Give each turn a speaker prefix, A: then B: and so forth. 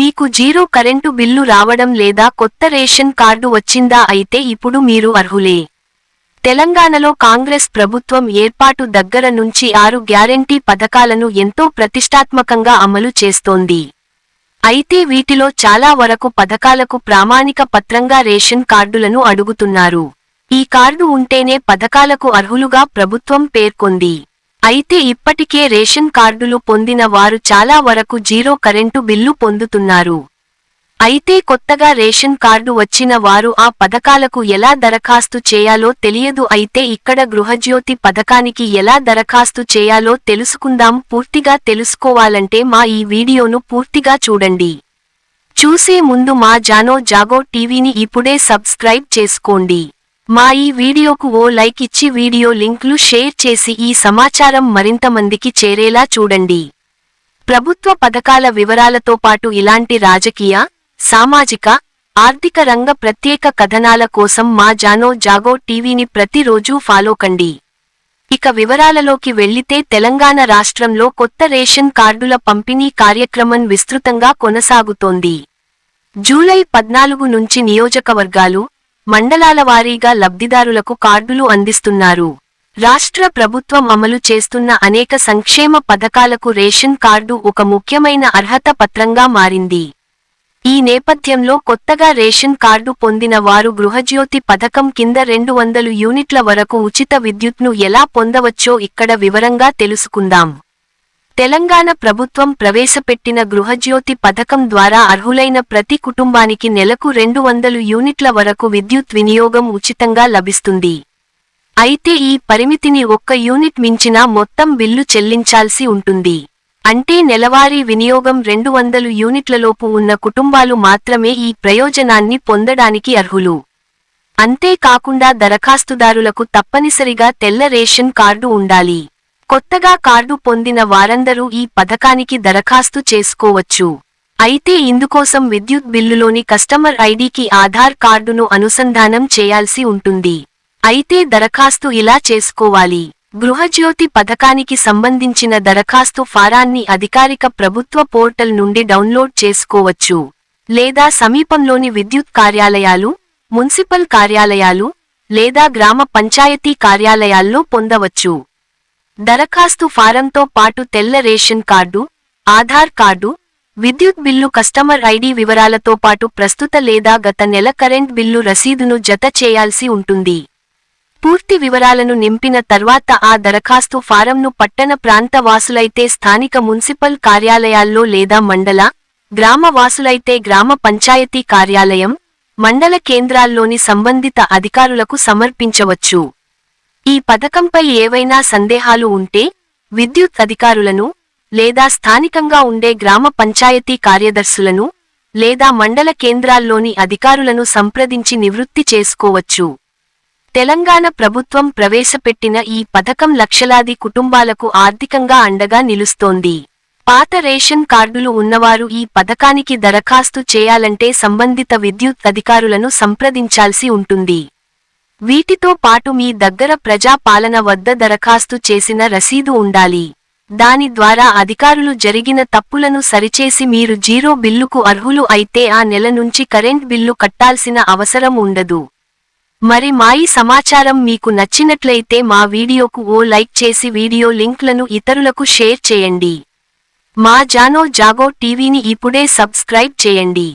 A: మీకు zero current bill రావడం లేదా కొత్త రేషన్ కార్డు వచ్చిందా అయితే ఇప్పుడు మీరు అర్హులే. తెలంగాణలో కాంగ్రెస్ ప్రభుత్వం ఏర్పాటు దగ్గర నుంచి ఆరు గ్యారెంటీ పథకాలను ఎంతో ప్రతిష్టాత్మకంగా అమలు చేస్తోంది. అయితే వీటిలో చాలా వరకు పథకాలకు ప్రామాణిక పత్రంగా రేషన్ కార్డులను అడుగుతున్నారు. ఈ కార్డు ఉంటేనే పథకాలకు అర్హులుగా ప్రభుత్వం పేర్కొంది. అయితే ఇప్పటికే రేషన్ కార్డులు పొందిన వారు చాలా వరకు జీరో కరెంటు బిల్లు పొందుతున్నారు. అయితే కొత్తగా రేషన్ కార్డు వచ్చిన వారు ఆ పథకాలకు ఎలా దరఖాస్తు చేయాలో తెలియదు అయితే ఇక్కడ గృహజ్యోతి పథకానికి ఎలా దరఖాస్తు చేయాలో తెలుసుకుందాం. పూర్తిగా తెలుసుకోవాలంటే మా ఈ వీడియోను పూర్తిగా చూడండి. చూసే ముందు మా జానో జాగో టీవీని ఇప్పుడే సబ్స్క్రైబ్ చేసుకోండి. మా ఈ వీడియోకు ఓ లైక్ ఇచ్చి వీడియో లింక్లు షేర్ చేసి ఈ సమాచారం మరింత మందికి చేరేలా చూడండి. ప్రభుత్వ పథకాల వివరాలతో పాటు ఇలాంటి రాజకీయ సామాజిక ఆర్థిక రంగ ప్రత్యేక కథనాల కోసం మా జానో జాగో టీవీని ప్రతిరోజూ ఫాలో కండి. ఇక వివరాలలోకి వెళ్ళితే తెలంగాణ రాష్ట్రంలో కొత్త రేషన్ కార్డుల పంపిణీ కార్యక్రమం విస్తృతంగా కొనసాగుతోంది. జూలై పద్నాలుగు నుంచి నియోజకవర్గాలు మండలాల వారీగా లబ్ధిదారులకు కార్డులు అందిస్తున్నారు. రాష్ట్ర ప్రభుత్వం అమలు చేస్తున్న అనేక సంక్షేమ పథకాలకు రేషన్ కార్డు ఒక ముఖ్యమైన అర్హత పత్రంగా మారింది. ఈ నేపథ్యంలో కొత్తగా రేషన్ కార్డు పొందిన వారు గృహజ్యోతి పథకం కింద రెండు వందలు యూనిట్ల వరకు ఉచిత విద్యుత్ను ఎలా పొందవచ్చో ఇక్కడ వివరంగా తెలుసుకుందాం. తెలంగాణ ప్రభుత్వం ప్రవేశపెట్టిన గృహజ్యోతి పథకం ద్వారా అర్హులైన ప్రతి కుటుంబానికి నెలకు రెండు వందలు యూనిట్ల వరకు విద్యుత్ వినియోగం ఉచితంగా లభిస్తుంది. అయితే ఈ పరిమితిని ఒక్క యూనిట్ మించినా మొత్తం బిల్లు చెల్లించాల్సి ఉంటుంది. అంటే నెలవారీ వినియోగం రెండు వందలు యూనిట్లలోపు ఉన్న కుటుంబాలు మాత్రమే ఈ ప్రయోజనాన్ని పొందడానికి అర్హులు. అంతేకాకుండా దరఖాస్తుదారులకు తప్పనిసరిగా తెల్ల రేషన్ కార్డు ఉండాలి. కొత్తగా కార్డు పొందిన వారందరూ ఈ పథకానికి దరఖాస్తు చేసుకోవచ్చు. అయితే ఇందుకోసం విద్యుత్ బిల్లులోని కస్టమర్ ఐడికి ఆధార్ కార్డును అనుసంధానం చేయాల్సి ఉంటుంది. అయితే దరఖాస్తు ఇలా చేసుకోవాలి. గృహజ్యోతి పథకానికి సంబంధించిన దరఖాస్తు ఫారాన్ని అధికారిక ప్రభుత్వ పోర్టల్ నుండి డౌన్లోడ్ చేసుకోవచ్చు. లేదా సమీపంలోని విద్యుత్ కార్యాలయాలు మున్సిపల్ కార్యాలయాలు లేదా గ్రామ పంచాయతీ కార్యాలయాల్లో పొందవచ్చు. దరఖాస్తు ఫారంతో పాటు తెల్ల రేషన్ కార్డు ఆధార్ కార్డు విద్యుత్ బిల్లు కస్టమర్ ఐడి వివరాలతో పాటు ప్రస్తుత లేదా గత నెల కరెంట్ బిల్లు రసీదును జత చేయాల్సి ఉంటుంది. పూర్తి వివరాలను నింపిన తర్వాత ఆ దరఖాస్తు ఫారంను పట్టణ ప్రాంత వాసులైతే స్థానిక మున్సిపల్ కార్యాలయాల్లో లేదా మండల గ్రామ వాసులైతే గ్రామ పంచాయతీ కార్యాలయం మండల కేంద్రాల్లోని సంబంధిత అధికారులకు సమర్పించవచ్చు. ఈ పథకంపై ఏవైనా సందేహాలు ఉంటే విద్యుత్ అధికారులను లేదా స్థానికంగా ఉండే గ్రామ పంచాయతీ కార్యదర్శులను లేదా మండల కేంద్రాల్లోని అధికారులను సంప్రదించి నివృత్తి చేసుకోవచ్చు. తెలంగాణ ప్రభుత్వం ప్రవేశపెట్టిన ఈ పథకం లక్షలాది కుటుంబాలకు ఆర్థికంగా అండగా నిలుస్తోంది. పాత రేషన్ కార్డులు ఉన్నవారు ఈ పథకానికి దరఖాస్తు చేయాలంటే సంబంధిత విద్యుత్ అధికారులను సంప్రదించాల్సి ఉంటుంది. వీటితో పాటు మీ దగ్గర ప్రజాపాలన వద్ద దరఖాస్తు చేసిన రసీదు ఉండాలి. దాని ద్వారా అధికారులు జరిగిన తప్పులను సరిచేసి మీరు జీరో బిల్లుకు అర్హులు అయితే ఆ నెల నుంచి కరెంట్ బిల్లు కట్టాల్సిన అవసరం ఉండదు. మరి మా ఈ సమాచారం మీకు నచ్చినట్లయితే మా వీడియోకు ఓ లైక్ చేసి వీడియో లింక్లను ఇతరులకు షేర్ చేయండి. మా జానో జాగో టీవీని ఇప్పుడే సబ్స్క్రైబ్ చేయండి.